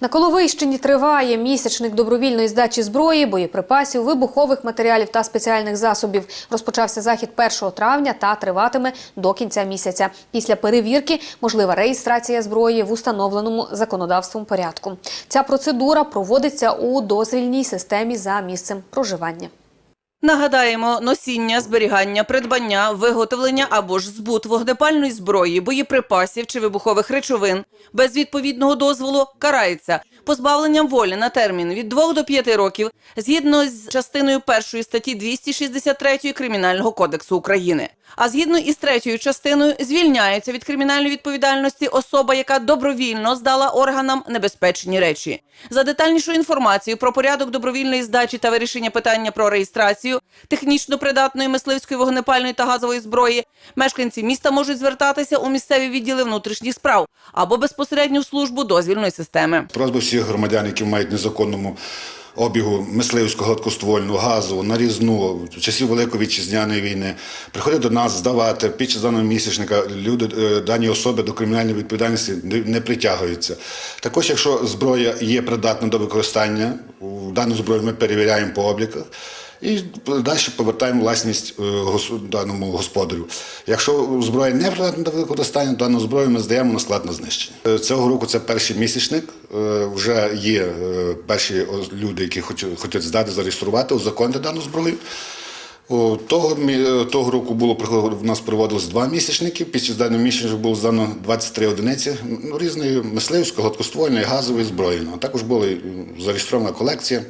На Коловийщині триває місячник добровільної здачі зброї, боєприпасів, вибухових матеріалів та спеціальних засобів. Розпочався захід 1 травня та триватиме до кінця місяця. Після перевірки можлива реєстрація зброї в установленому законодавством порядку. Ця процедура проводиться у дозвільній системі за місцем проживання. Нагадаємо, носіння, зберігання, придбання, виготовлення або ж збут вогнепальної зброї, боєприпасів чи вибухових речовин без відповідного дозволу карається позбавленням волі на термін від 2 до 5 років згідно з частиною 1 статті 263 Кримінального кодексу України. А згідно із третьою частиною звільняється від кримінальної відповідальності особа, яка добровільно здала органам небезпечні речі. За детальнішу інформацію про порядок добровільної здачі та вирішення питання про реєстрацію технічно придатної мисливської вогнепальної та газової зброї, мешканці міста можуть звертатися у місцеві відділи внутрішніх справ або безпосередньо в службу дозвільної системи. Просьба всіх громадян, які мають незаконному обігу мисливського гладкоствольного газу, нарізну в часів Великої вітчизняної війни, приходять до нас здавати під час даного місячника. Люди е, дані особи до кримінальної відповідальності не- притягуються. Також, якщо зброя є придатна до використання, дану зброю ми перевіряємо по обліках. І далі повертаємо власність е, даному господарю. Якщо зброя не придатна до використання, дану зброю ми здаємо на склад на знищення. Е, Цього року це перший місячник. Е, Вже є перші люди, які хочуть, здати, зареєструвати, узаконити дану зброю. Того, того року було в нас проводилось два місячники. Під час даного місячника було здано 23 одиниці ну, різної мисливської, гладкоствольної, газової зброї. А також була зареєстрована колекція.